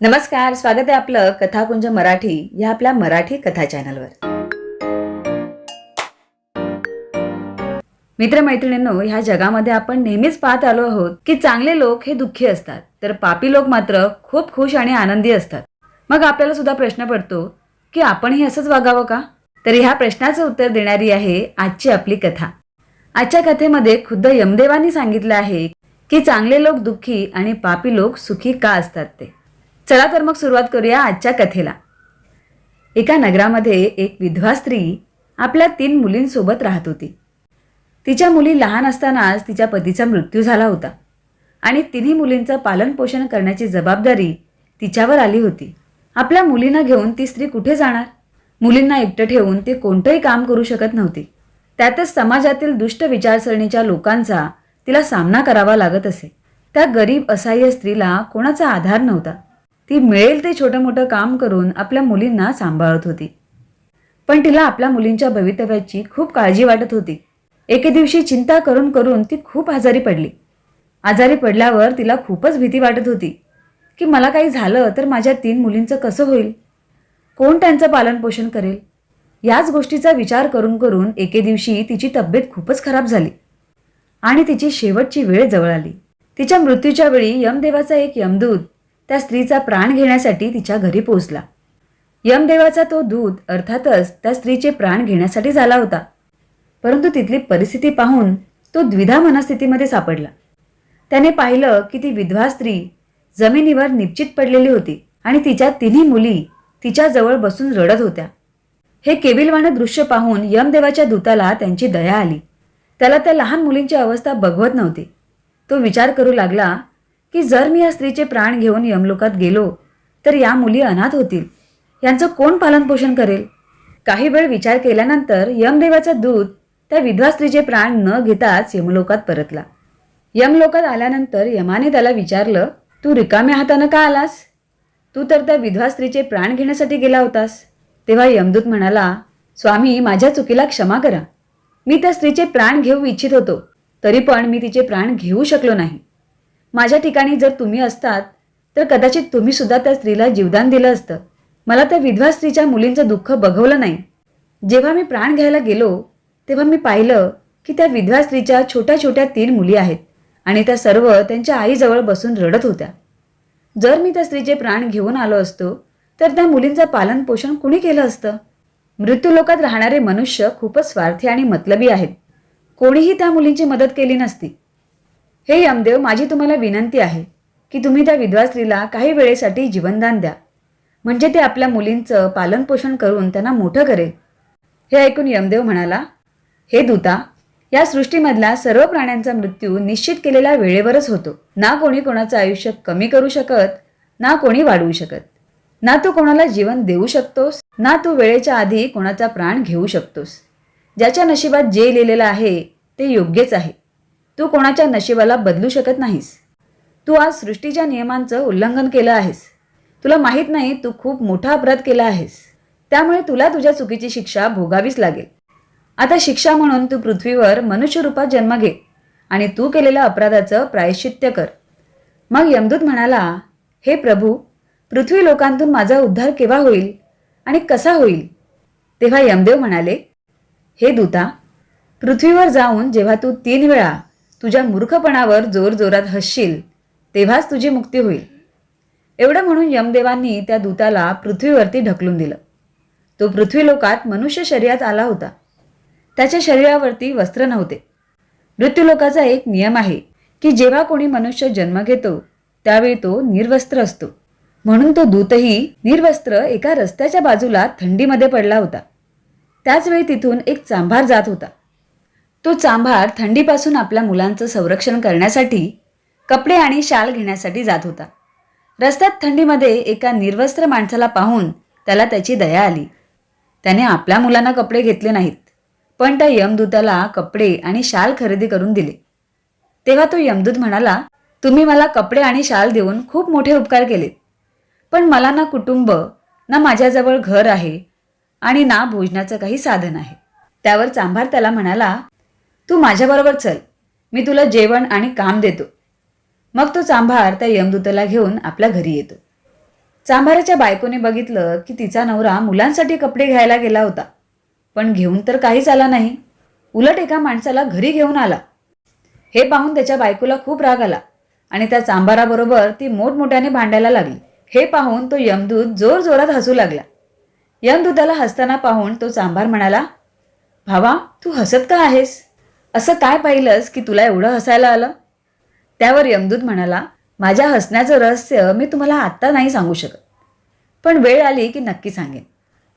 नमस्कार स्वागत आहे आपलं कथाकुंज मराठी या आपल्या मराठी कथा चॅनलवर. मित्रमैत्रिणींनो ह्या जगामध्ये आपण नेहमीच पाहत आलो आहोत की चांगले लोक हे दुःखी असतात तर पापी लोक मात्र खूप खुश आणि आनंदी असतात. मग आपल्याला सुद्धा प्रश्न पडतो की आपणही असंच वागावं का? तर ह्या प्रश्नाचं उत्तर देणारी आहे आजची आपली कथा. आजच्या कथेमध्ये खुद्द यमदेवानी सांगितलं आहे की चांगले लोक दुःखी आणि पापी लोक सुखी का असतात ते? चला तर मग सुरुवात करूया आजच्या कथेला. एका नगरामध्ये एक विधवा स्त्री आपल्या तीन मुलींसोबत राहत होती. तिच्या मुली लहान असतानाच तिच्या पतीचा मृत्यू झाला होता आणि तिन्ही मुलींचं पालनपोषण करण्याची जबाबदारी तिच्यावर आली होती. आपल्या मुलींना घेऊन ती स्त्री कुठे जाणार? मुलींना एकटं ठेवून ती कोणतंही काम करू शकत नव्हती. त्यातच समाजातील दुष्ट विचारसरणीच्या लोकांचा तिला सामना करावा लागत असे. त्या गरीब असहाय्य स्त्रीला कोणाचा आधार नव्हता. ती मिळेल ते छोटं मोठं काम करून आपल्या मुलींना सांभाळत होती. पण तिला आपल्या मुलींच्या भवितव्याची खूप काळजी वाटत होती. एके दिवशी चिंता करून करून ती खूप आजारी पडली. आजारी पडल्यावर तिला खूपच भीती वाटत होती की मला काही झालं तर माझ्या तीन मुलींचं कसं होईल? कोण त्यांचं पालनपोषण करेल? याच गोष्टीचा विचार करून करून एके दिवशी तिची तब्येत खूपच खराब झाली आणि तिची शेवटची वेळ जवळ आली. तिच्या मृत्यूच्या वेळी यमदेवाचा एक यमदूत त्या स्त्रीचा प्राण घेण्यासाठी तिच्या घरी पोहोचला. यमदेवाचा तो दूत अर्थातच त्या स्त्रीचे प्राण घेण्यासाठी झाला होता. परंतु तिथली परिस्थिती पाहून तो द्विधा मनस्थितीमध्ये सापडला. त्याने पाहिलं की ती विधवा स्त्री जमिनीवर निश्चित पडलेली होती आणि तिच्या तिन्ही मुली तिच्याजवळ बसून रडत होत्या. हे केविलवाणं दृश्य पाहून यमदेवाच्या दूताला त्यांची दया आली. त्याला त्या लहान मुलींची अवस्था बघवत नव्हती. तो विचार करू लागला की जर मी या स्त्रीचे प्राण घेऊन यमलोकात गेलो तर या मुली अनाथ होतील. यांचं कोण पालनपोषण करेल? काही वेळ विचार केल्यानंतर यमदेवाचा दूत त्या विधवा स्त्रीचे प्राण न घेताच यमलोकात परतला. यमलोकात आल्यानंतर यमाने त्याला विचारलं तू रिकाम्या हातानं का आलास? तू तर त्या विधवा स्त्रीचे प्राण घेण्यासाठी गेला होतास. तेव्हा यमदूत म्हणाला स्वामी माझ्या चुकीला क्षमा करा. मी त्या स्त्रीचे प्राण घेऊ इच्छित होतो तरी पण मी तिचे प्राण घेऊ शकलो नाही. माझ्या ठिकाणी जर तुम्ही असतात तर कदाचित तुम्ही सुद्धा त्या स्त्रीला जीवदान दिलं असतं. मला त्या विधवा स्त्रीच्या मुलींचं दुःख बघवलं नाही. जेव्हा मी प्राण घ्यायला गेलो तेव्हा मी पाहिलं की त्या विधवा स्त्रीच्या छोट्या छोट्या तीन मुली आहेत आणि त्या सर्व त्यांच्या आईजवळ बसून रडत होत्या. जर मी त्या स्त्रीचे प्राण घेऊन आलो असतो तर त्या मुलींचं पालन पोषण कुणी केलं असतं? मृत्यूलोकात राहणारे मनुष्य खूपच स्वार्थी आणि मतलबी आहेत. कोणीही त्या मुलींची मदत केली नसती. हे यमदेव माझी तुम्हाला विनंती आहे की तुम्ही त्या विधवा स्त्रीला काही वेळेसाठी जीवनदान द्या. म्हणजे ते आपल्या मुलींचं पालनपोषण करून त्यांना मोठं करेल. हे ऐकून यमदेव म्हणाला हे दूता या सृष्टीमधल्या सर्व प्राण्यांचा मृत्यू निश्चित केलेल्या वेळेवरच होतो. ना कोणी कोणाचं आयुष्य कमी करू शकत ना कोणी वाढवू शकत. ना तू कोणाला जीवन देऊ शकतोस ना तू वेळेच्या आधी कोणाचा प्राण घेऊ शकतोस. ज्याच्या नशिबात जे लिहिलेलं आहे ते योग्यच आहे. तू कोणाच्या नशिबाला बदलू शकत नाहीस. तू आज सृष्टीच्या नियमांचं उल्लंघन केलं आहेस. तुला माहीत नाही तू खूप मोठा अपराध केला आहेस. त्यामुळे तुला तुझ्या चुकीची शिक्षा भोगावीच लागेल. आता शिक्षा म्हणून तू पृथ्वीवर मनुष्य रूपात जन्म घे आणि तू केलेल्या अपराधाचं प्रायश्चित्य कर. मग यमदूत म्हणाला हे प्रभू पृथ्वी लोकांतून माझा उद्धार केव्हा होईल आणि कसा होईल? तेव्हा यमदेव म्हणाले हे दूता पृथ्वीवर जाऊन जेव्हा तू तीन वेळा तुझ्या मूर्खपणावर जोरजोरात हसशील तेव्हाच तुझी मुक्ती होईल. एवढं म्हणून यमदेवांनी त्या दूताला पृथ्वीवरती ढकलून दिलं. तो पृथ्वीलोकात मनुष्य शरीरात आला होता. त्याच्या शरीरावरती वस्त्र नव्हते. मृत्यूलोकाचा एक नियम आहे की जेव्हा कोणी मनुष्य जन्म घेतो त्यावेळी तो निर्वस्त्र असतो. म्हणून तो दूतही निर्वस्त्र एका रस्त्याच्या बाजूला थंडीमध्ये पडला होता. त्याचवेळी तिथून एक चांभार जात होता. तो चांभार थंडीपासून आपल्या मुलांचं संरक्षण करण्यासाठी कपडे आणि शाल घेण्यासाठी जात होता. रस्त्यात थंडीमध्ये एका निर्वस्त्र माणसाला पाहून त्याला त्याची दया आली. त्याने आपल्या मुलांना कपडे घेतले नाहीत पण त्या यमदूताला कपडे आणि शाल खरेदी करून दिले. तेव्हा तो यमदूत म्हणाला तुम्ही मला कपडे आणि शाल देऊन खूप मोठे उपकार केलेत. पण मला ना कुटुंब ना माझ्याजवळ घर आहे आणि ना भोजनाचं काही साधन आहे. त्यावर चांभार त्याला म्हणाला तू माझ्याबरोबर चल. मी तुला जेवण आणि काम देतो. मग तो चांभार त्या यमदूताला घेऊन आपल्या घरी येतो. चांभाराच्या बायकोने बघितलं की तिचा नवरा मुलांसाठी कपडे घ्यायला गेला होता. पण घेऊन तर काहीच आला नाही. उलट एका माणसाला घरी घेऊन आला. हे पाहून त्याच्या बायकोला खूप राग आला आणि त्या चांभाराबरोबर ती मोठमोठ्याने भांडायला लागली. हे पाहून तो यमदूत जोर जोरात हसू लागला. यमदूताला हसताना पाहून तो चांभार म्हणाला भावा तू हसत का आहेस? असं काय पाहिलंस की तुला एवढं हसायला आलं? त्यावर यमदूत म्हणाला माझ्या हसण्याचं रहस्य मी तुम्हाला आत्ता नाही सांगू शकत. पण वेळ आली की नक्की सांगेन.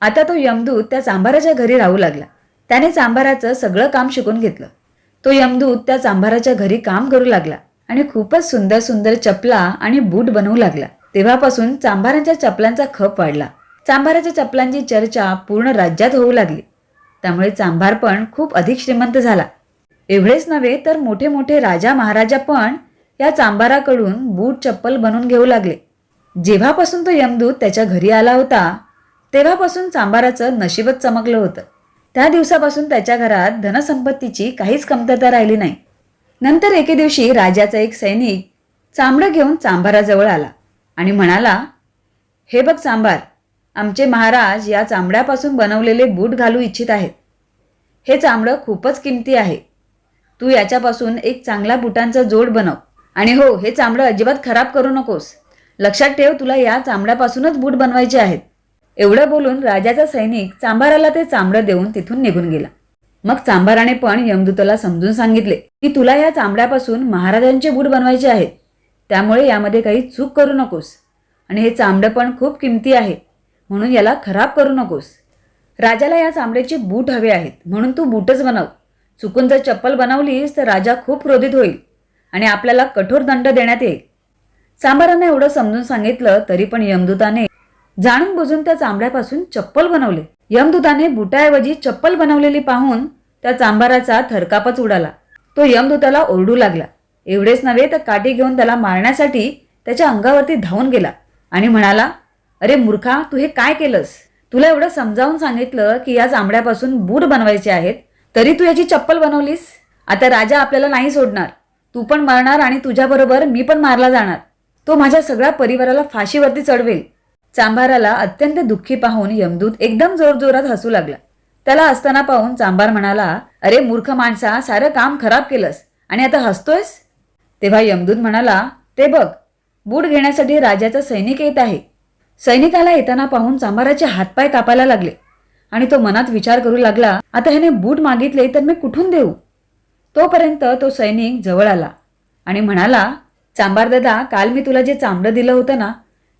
आता तो यमदूत त्या चांभाराच्या घरी राहू लागला. त्याने चांभाराचं सगळं काम शिकून घेतलं. तो यमदूत त्या चांभाराच्या घरी काम करू लागला आणि खूपच सुंदर सुंदर चपला आणि बूट बनवू लागला. तेव्हापासून चांभारांच्या चपलांचा खप वाढला. चांभाराच्या चपलांची चर्चा पूर्ण राज्यात होऊ लागली. त्यामुळे चांभार पण खूप अधिक श्रीमंत झाला. एवढेच नव्हे तर मोठे मोठे राजा महाराजा पण या चांभाराकडून बूट चप्पल बनवून घेऊ लागले. जेव्हापासून तो यमदूत त्याच्या घरी आला होता तेव्हापासून चांभाराचं नशीबच चमकलं होतं. त्या दिवसापासून त्याच्या घरात धनसंपत्तीची काहीच कमतरता राहिली नाही. नंतर एके दिवशी राजाचा एक सैनिक चांबडं घेऊन चांभाराजवळ आला आणि म्हणाला हे बघ चांभार आमचे महाराज या चांबड्यापासून बनवलेले बूट घालू इच्छित आहेत. हे चांबडं खूपच किमती आहे. तू याच्यापासून एक चांगला बुटांचा जोड बनव. आणि हो हे चांबडं अजिबात खराब करू नकोस. लक्षात ठेव तुला या चांबड्यापासूनच बूट बनवायचे आहेत. एवढं बोलून राजाचा सैनिक चांभाराला ते चांबडं देऊन तिथून निघून गेला. मग चांभाराने पण यमदूताला समजून सांगितले की तुला या चांबड्यापासून महाराजांचे बूट बनवायचे आहेत. त्यामुळे यामध्ये काही चूक करू नकोस. आणि हे चांबडं पण खूप किमती आहे. म्हणून याला खराब करू नकोस. राजाला या चांबड्याचे बूट हवे आहेत. म्हणून तू बूटच बनव. चुकून जर चप्पल बनवलीस तर राजा खूप क्रोधित होईल आणि आपल्याला कठोर दंड देण्यात येईल. चांबारांना एवढं समजून सांगितलं तरी पण यमदूताने जाणून बुजून त्या चांबड्यापासून चप्पल बनवले. यमदूताने बुटाऐवजी चप्पल बनवलेली पाहून त्या चांबाराचा थरकापच उडाला. तो यमदूताला ओरडू लागला. एवढेच नव्हे तर काठी घेऊन त्याला मारण्यासाठी त्याच्या अंगावरती धावून गेला आणि म्हणाला अरे मूर्खा तू हे काय केलंस? तुला एवढं समजावून सांगितलं की या चांबड्यापासून बूट बनवायचे आहेत तरी तू याची चप्पल बनवलीस? आता राजा आपल्याला नाही सोडणार. तू पण मरणार आणि तुझ्याबरोबर मी पण मारला जाणार. तो माझ्या सगळ्या परिवाराला फाशीवरती चढवेल. चांभाराला अत्यंत दुःखी पाहून यमदूत एकदम जोरजोरात हसू लागला. त्याला असताना पाहून चांभार म्हणाला अरे मूर्ख माणसा सारं काम खराब केलंस आणि आता हसतोयस? तेव्हा यमदूत म्हणाला ते बघ बूट घेण्यासाठी राजाचा सैनिक येत आहे. सैनिकाला येताना पाहून चांभाराचे हातपाय कापायला लागले. आणि तो मनात विचार करू लागला आता ह्याने बूट मागितले तर मी कुठून देऊ? तोपर्यंत तो सैनिक जवळ आला आणि म्हणाला चांबार दादा काल मी तुला जे चांबडं दिलं होतं ना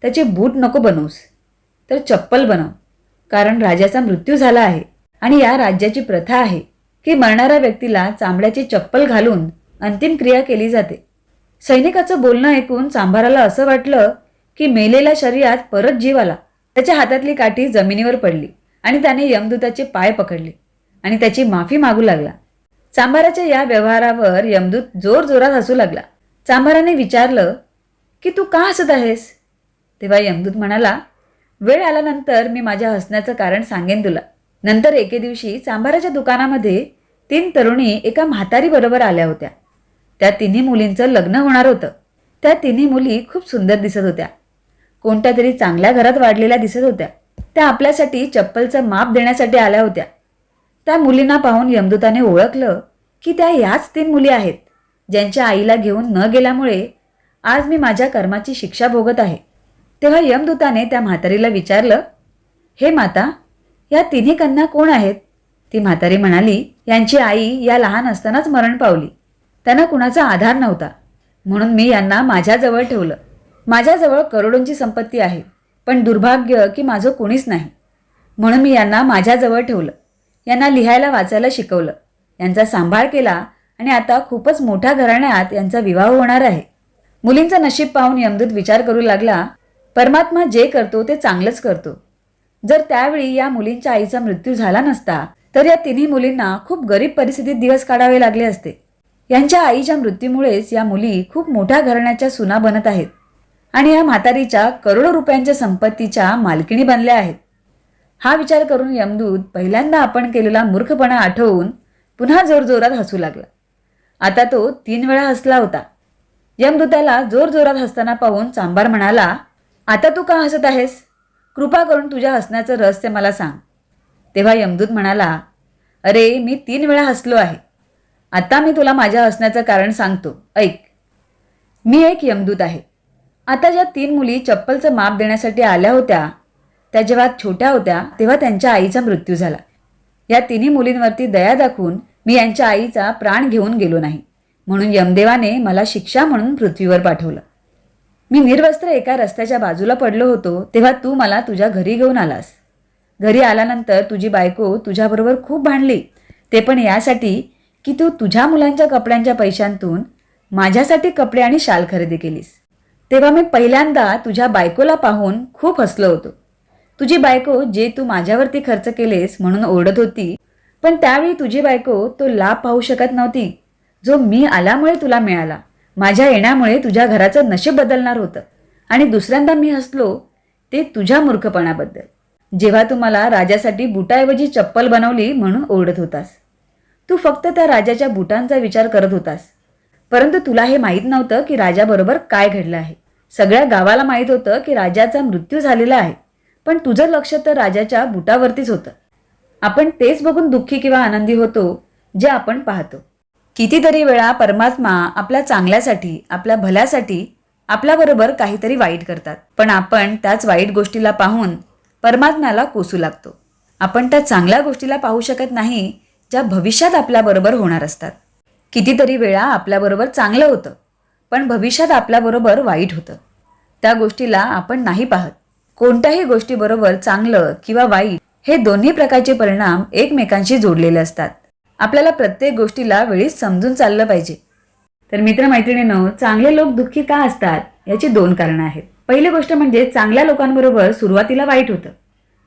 त्याचे बूट नको बनवूस तर चप्पल बनव कारण राजाचा मृत्यू झाला आहे आणि या राज्याची प्रथा आहे की मरणाऱ्या व्यक्तीला चांबड्याची चप्पल घालून अंतिम क्रिया केली जाते. सैनिकाचं बोलणं ऐकून चांभाराला असं वाटलं की मेलेल्या शरीरात परत जीव आला. त्याच्या हातातली काठी जमिनीवर पडली. आणि त्याने यमदूताचे पाय पकडले आणि त्याची माफी मागू लागला. चांभाराच्या या व्यवहारावर यमदूत जोर जोरात हसू लागला. चांभाराने विचारलं की तू का हसत आहेस? तेव्हा यमदूत म्हणाला वेळ आल्यानंतर मी माझ्या हसण्याचं कारण सांगेन तुला. नंतर एके दिवशी चांभाराच्या दुकानामध्ये तीन तरुणी एका म्हातारी बरोबर आल्या होत्या. त्या तिन्ही मुलींचं लग्न होणार होतं. त्या तिन्ही मुली खूप सुंदर दिसत होत्या. कोणत्या तरी चांगल्या घरात वाढलेल्या दिसत होत्या. त्या आपल्यासाठी चप्पलचं माप देण्यासाठी आल्या होत्या. त्या मुलींना पाहून यमदूताने ओळखलं की त्या याच तीन मुली आहेत ज्यांच्या आईला घेऊन न गेल्यामुळे आज मी माझ्या कर्माची शिक्षा भोगत आहे. तेव्हा यमदूताने त्या म्हातारीला विचारलं हे माता या तिन्ही कन्या कोण आहेत? ती म्हातारी म्हणाली यांची आई या लहान असतानाच मरण पावली. त्यांना कुणाचा आधार नव्हता. म्हणून मी यांना माझ्याजवळ ठेवलं. माझ्याजवळ करोडोंची संपत्ती आहे. पण दुर्भाग्य की माझं कोणीच नाही. म्हणून मी यांना माझ्याजवळ ठेवलं. यांना लिहायला वाचायला शिकवलं. यांचा सांभाळ केला आणि आता खूपच मोठ्या घराण्यात यांचा विवाह होणार आहे. मुलींचं नशीब पाहून यमदूत विचार करू लागला परमात्मा जे करतो ते चांगलंच करतो. जर त्यावेळी या मुलींच्या आईचा मृत्यू झाला नसता तर या तिन्ही मुलींना खूप गरीब परिस्थितीत दिवस काढावे लागले असते. यांच्या आईच्या मृत्यूमुळेच या मुली खूप मोठ्या घराण्याच्या सुना बनत आहेत. आणि या म्हातारीच्या करोडो रुपयांच्या संपत्तीच्या मालकिणी बनल्या आहेत. हा विचार करून यमदूत पहिल्यांदा आपण केलेला मूर्खपणा आठवून पुन्हा जोरजोरात हसू लागला. आता तो तीन वेळा हसला होता. यमदूताला जोरजोरात हसताना पाहून चांबार म्हणाला आता तू का हसत आहेस? कृपा करून तुझ्या हसण्याचं रहस्य मला सांग. तेव्हा यमदूत म्हणाला अरे मी तीन वेळा हसलो आहे. आता मी तुला माझ्या हसण्याचं कारण सांगतो. ऐक. मी एक यमदूत आहे. आता ज्या तीन मुली चप्पलचं माप देण्यासाठी आल्या होत्या त्या जेव्हा छोट्या होत्या तेव्हा त्यांच्या आईचा मृत्यू झाला. या तिन्ही मुलींवरती दया दाखवून मी यांच्या आईचा प्राण घेऊन गेलो नाही. म्हणून यमदेवाने मला शिक्षा म्हणून पृथ्वीवर पाठवलं. मी निर्वस्त्र एका रस्त्याच्या बाजूला पडलो होतो तेव्हा तू मला तुझ्या घरी घेऊन आलास. घरी आल्यानंतर तुझी बायको तुझ्याबरोबर खूप भांडली. ते पण यासाठी की तू तुझ्या मुलांच्या कपड्यांच्या पैशांतून माझ्यासाठी कपडे आणि शाल खरेदी केलीस. तेव्हा मी पहिल्यांदा तुझ्या बायकोला पाहून खूप हसलो होतो. तुझी बायको जे तू माझ्यावरती खर्च केलेस म्हणून ओरडत होती पण त्यावेळी तुझी बायको तो लाभ पाहू शकत नव्हती. जो मी आल्यामुळे तुला मिळाला माझ्या येण्यामुळे तुझ्या घराचं नशीब बदलणार होतं. आणि दुसऱ्यांदा मी हसलो ते तुझ्या मूर्खपणाबद्दल. जेव्हा तू मला राजासाठी बुटाऐवजी चप्पल बनवली म्हणून ओरडत होतास. तू फक्त त्या राजाच्या बुटांचा विचार करत होतास. परंतु तुला हे माहीत नव्हतं की राजाबरोबर काय घडलं आहे. सगळ्या गावाला माहीत होतं की राजाचा मृत्यू झालेला आहे. पण तुझं लक्ष तर राजाच्या बुटावरतीच होतं. आपण तेच बघून दुःखी किंवा आनंदी होतो जे आपण पाहतो. कितीतरी वेळा परमात्मा आपल्या चांगल्यासाठी आपल्या भल्यासाठी आपल्याबरोबर काहीतरी वाईट करतात. पण आपण त्याच वाईट गोष्टीला पाहून परमात्म्याला कोसू लागतो. आपण त्या चांगल्या गोष्टीला पाहू शकत नाही ज्या भविष्यात आपल्याबरोबर होणार असतात. कितीतरी वेळा आपल्याबरोबर चांगलं होतं. पण भविष्यात आपल्याबरोबर वाईट होतं. त्या गोष्टीला आपण नाही पाहत. कोणत्याही गोष्टीबरोबर चांगलं किंवा वाईट हे दोन्ही प्रकारचे परिणाम एकमेकांशी जोडलेले असतात. आपल्याला प्रत्येक गोष्टीला वेळीच समजून चाललं पाहिजे. तर मित्रमैत्रिणीनं चांगले लोक दुःखी का असतात याची दोन कारणं आहेत. पहिली गोष्ट म्हणजे चांगल्या लोकांबरोबर सुरुवातीला वाईट होतं.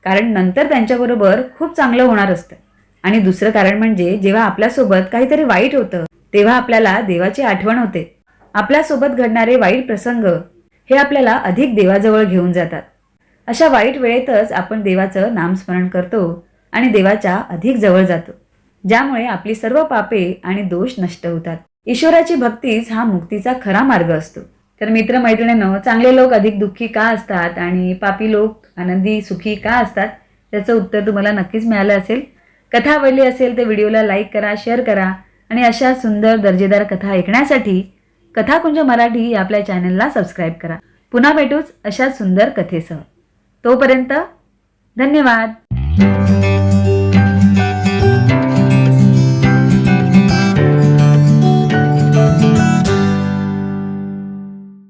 कारण नंतर त्यांच्याबरोबर खूप चांगलं होणार असतं. आणि दुसरं कारण म्हणजे जेव्हा आपल्यासोबत काहीतरी वाईट होतं तेव्हा आपल्याला देवाची आठवण होते. आपल्यासोबत घडणारे वाईट प्रसंग हे आपल्याला अधिक देवाजवळ घेऊन जातात. अशा वाईट वेळेतच आपण देवाचं नामस्मरण करतो आणि देवाच्या अधिक जवळ जातो ज्यामुळे आपली सर्व पापे आणि दोष नष्ट होतात. ईश्वराची भक्तीच हा मुक्तीचा खरा मार्ग असतो. तर मित्रमैत्रिणींनो चांगले लोक अधिक दुःखी का असतात आणि पापी लोक आनंदी सुखी का असतात त्याचं उत्तर तुम्हाला नक्कीच मिळालं असेल. कथा आवडली असेल तर व्हिडिओला लाईक करा शेअर करा आणि अशा सुंदर दर्जेदार कथा ऐकण्यासाठी कथाकुंज मराठी आपल्या चॅनलला सबस्क्राईब करा. पुन्हा भेटूच अशा सुंदर कथेसह. तोपर्यंत धन्यवाद.